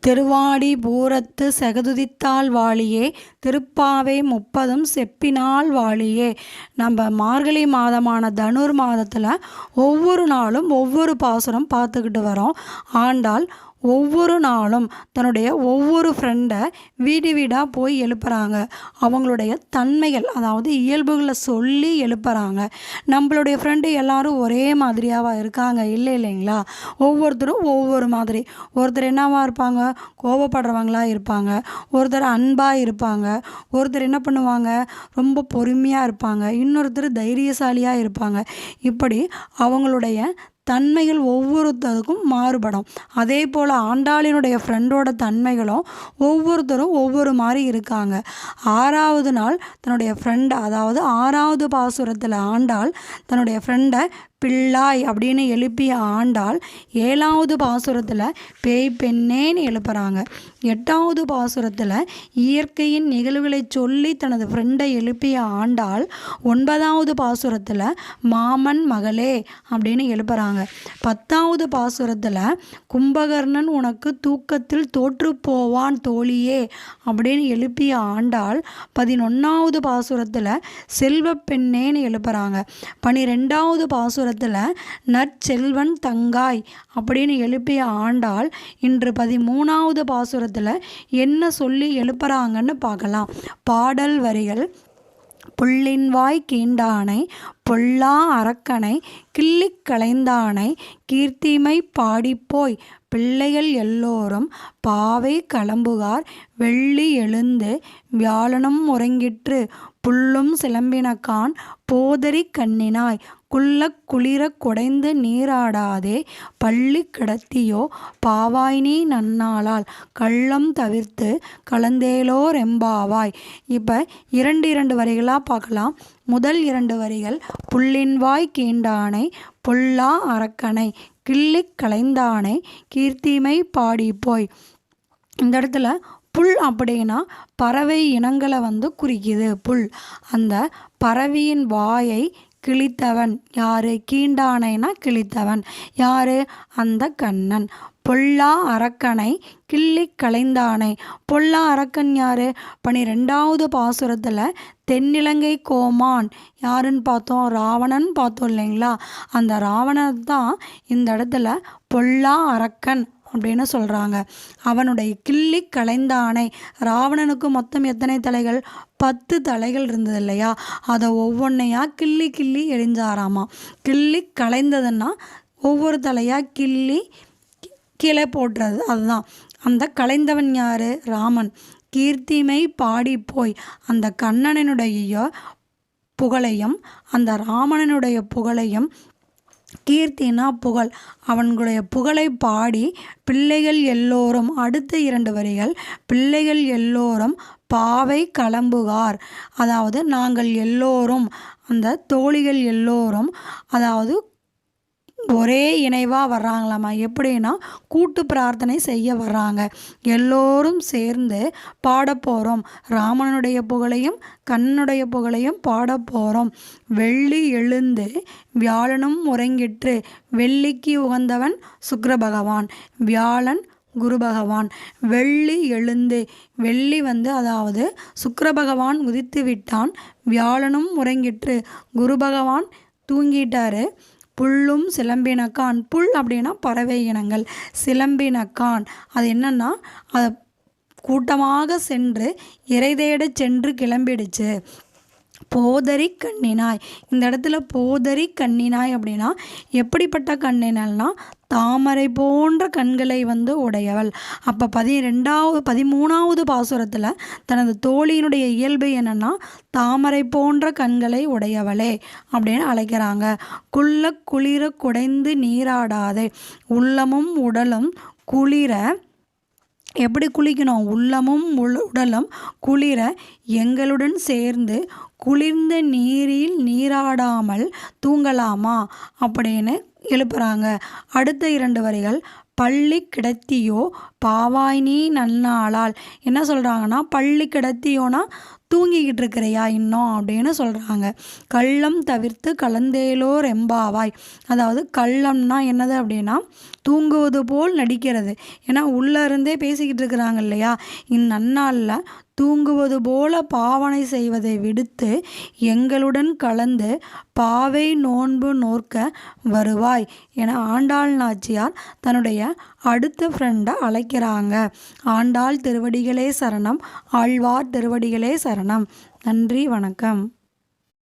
திருவாடி பூரத்து செகதுதித்தால் வாழியே திருப்பாவை முப்பதும் செப்பினால் வாழியே. நம்ம மார்கழி மாதமான தனுர் மாதத்தில் ஒவ்வொரு நாளும் ஒவ்வொரு பாசுரம் பார்த்துக்கிட்டு வரோம். ஆண்டாள் ஒவ்வொரு நாளும் தன்னுடைய ஒவ்வொரு ஃப்ரெண்டை வீடு வீடாக போய் எழுப்புறாங்க. அவங்களுடைய தன்மைகள் அதாவது இயல்புகளை சொல்லி எழுப்புறாங்க. நம்மளுடைய ஃப்ரெண்டு எல்லாரும் ஒரே மாதிரியாவா இருக்காங்க இல்லை இல்லைங்களா? ஒவ்வொருத்தரும் ஒவ்வொரு மாதிரி. ஒருத்தர் என்னவா இருப்பாங்க? கோபப்படுறவங்களா இருப்பாங்க. ஒருத்தர் அன்பாக இருப்பாங்க. ஒருத்தர் என்ன பண்ணுவாங்க? ரொம்ப பொறுமையாக இருப்பாங்க. இன்னொருத்தர் தைரியசாலியாக இருப்பாங்க. இப்படி அவங்களுடைய தன்மைகள் ஒவ்வொருத்தருக்கும் மாறுபடும். அதே போல் ஆண்டாளினுடைய ஃப்ரெண்டோட தன்மைகளும் ஒவ்வொருத்தரும் ஒவ்வொரு மாதிரி இருக்காங்க. ஆறாவது நாள் தன்னுடைய ஃப்ரெண்டை அதாவது ஆறாவது பாசுரத்தில் ஆண்டாள் தன்னுடைய ஃப்ரெண்டை பிள்ளாய் அப்படின்னு எழுப்பிய ஆண்டால் ஏழாவது பாசுரத்தில் பேய் பெண்ணேன்னு எழுப்புறாங்க. எட்டாவது பாசுரத்தில் இயற்கையின் நிகழ்வுகளை சொல்லி தனது ஃப்ரெண்டை எழுப்பிய ஆண்டால் ஒன்பதாவது பாசுரத்தில் மாமன் மகளே அப்படின்னு எழுப்புறாங்க. பத்தாவது பாசுரத்தில் கும்பகர்ணன் உனக்கு தூக்கத்தில் தோற்று போவான் தோழியே அப்படின்னு எழுப்பிய ஆண்டால் பதினொன்றாவது பாசுரத்தில் செல்வ பெண்ணேன்னு எழுப்புறாங்க. பனிரெண்டாவது காலத்தில் நற்செல்வன் தங்காய் அப்படின்னு எழுப்பிய ஆண்டாள் இன்று பதிமூணாவது பாசுரத்தில் என்ன சொல்லி எழுப்புறாங்கன்னு பார்க்கலாம். பாடல் வரிகள் புள்ளின் வாய் கீண்டானை பொல்லா அரக்கனை கிள்ளிக் களைந்தானை கீர்த்திமை பாடிப்போய் பிள்ளைகள் எல்லோரும் பாவை களம்புகார் வெள்ளி எழுந்து வியாழனும் உறங்கிற்று புல்லும் சிலம்பினக்கான் போதறி கண்ணினாய். குள்ளக் குளிரக் குடைந்து நீராடாதே. பள்ளி கிடத்தியோ பாவாய் நீ நன்னாளால். கள்ளம் தவிர்த்து கலந்தேலோ ரெம்பாவாய் இப்போ இரண்டு இரண்டு வரிகளாக பார்க்கலாம். முதல் இரண்டு வரிகள் புள்ளின்வாய் கீண்டானை பொல்லா அரக்கனை கிள்ளிக் கலைந்தானை கீர்த்திமை பாடி போய் இந்த இடத்துல புல் அப்படின்னா பறவை இனங்களை வந்து குறிக்குது. புல். அந்த பறவையின் வாயை கிழித்தவன். யாரு? கீண்டானைனா கிழித்தவன். யாரு? அந்த கண்ணன். பொல்லா அரக்கனை கிள்ளி களைந்தானை. பொல்லா அரக்கன் யாரு? பனிரெண்டாவது பாசுரத்தில் தென்னிலங்கை கோமான். யாருன்னு பார்த்தோம்? ராவணன் பார்த்தோம் இல்லைங்களா? அந்த ராவணன் தான் இந்த இடத்துல பொல்லா அரக்கன் அப்படின்னு சொல்கிறாங்க அவனுடைய கிள்ளி களைந்தானை ராவணனுக்கு மொத்தம் எத்தனை தலைகள்? பத்து தலைகள் இருந்தது இல்லையா? அதை ஒவ்வொன்றையாக கிள்ளி கிள்ளி எரிஞ்சாராமா கிள்ளி கலைந்ததுன்னா ஒவ்வொரு தலையாக கிள்ளி கீழே போட்டுறது அதுதான். அந்த கலைந்தவன் யார்? ராமன். கீர்த்திமை பாடி போய் அந்த கண்ணனனுடைய புகழையும் அந்த ராமணனுடைய புகழையும் கீர்த்தினா புகழ். அவன்களுடைய புகழை பாடி பிள்ளைகள் எல்லோரும் அடுத்த இரண்டு வரிகள் பிள்ளைகள் எல்லோரும் பாவை கலம்புகார். அதாவது நாங்கள் எல்லோரும் அந்த தோழிகள் எல்லோரும் அதாவது ஒரே இணைவாக வர்றாங்களாம்மா எப்படின்னா கூட்டு பிரார்த்தனை செய்ய வர்றாங்க. எல்லோரும் சேர்ந்து பாடப்போகிறோம் ராமனுடைய புகழையும் கண்ணனுடைய புகழையும் பாடப்போகிறோம் வெள்ளி எழுந்து வியாழனும் உறங்கிற்று. வெள்ளிக்கு உகந்தவன் சுக்கிர பகவான் வியாழன் குரு பகவான் வெள்ளி எழுந்து வெள்ளி வந்து அதாவது சுக்கர பகவான் உதித்து விட்டான் வியாழனும் உறங்கிற்று. குரு பகவான் தூங்கிட்டாரு. புல்லும் சிலம்பினக்கான். புல் அப்படின்னா பறவை இனங்கள். சிலம்பினக்கான். அது என்னன்னா அதை கூட்டமாக சென்று இறை தேட சென்று கிளம்பிடுச்சு. போதரி கண்ணினாய். இந்த இடத்துல போதரி கண்ணினாய் அப்படின்னா எப்படிப்பட்ட கண்ணினல்னா தாமரை போன்ற கண்களை வந்து உடையவள். அப்போ பதிரெண்டாவது பதிமூணாவது பாசுரத்தில் தனது தோழியினுடைய இயல்பு என்னென்னா தாமரை போன்ற கண்களை உடையவளே அப்படின்னு அழைக்கிறாங்க. குள்ள குளிர குடைந்து நீராடாதே. உள்ளமும் உடலும் குளிர எப்படி குளிக்கணும்? உள்ளமும் உடலும் குளிர எங்களுடன் சேர்ந்து குளிர்ந்த நீரில் நீராடாமல் தூங்கலாமா? அப்படின்னு எழுப்புறாங்க. அடுத்த இரண்டு வரிகள் பள்ளி கிடத்தியோ பாவாய் நீ நன்னாளால் என்ன சொல்கிறாங்கன்னா பள்ளி கிடத்தியோனா தூங்கிக்கிட்டு இருக்கிறையா இன்னும் அப்படின்னு சொல்கிறாங்க கள்ளம் தவிர்த்து கலந்தேலோ ரெம்பாவாய் அதாவது கள்ளம்னா என்னது அப்படின்னா தூங்குவது போல் நடிக்கிறது. ஏன்னா உள்ளே இருந்தே பேசிக்கிட்டு இருக்கிறாங்க இல்லையா? இந்நன்னாளில் தூங்குவது போல பாவனை செய்வதை விடுத்து எங்களுடன் கலந்து பாவை நோன்பு நோர்க்க வருவாய். என ஆண்டாள் நாச்சியார் தன்னுடைய அடுத்த ஃப்ரெண்டை அழைக்கிறாங்க. ஆண்டாள் திருவடிகளே சரணம் ஆழ்வார் திருவடிகளே சரணம். நன்றி வணக்கம்.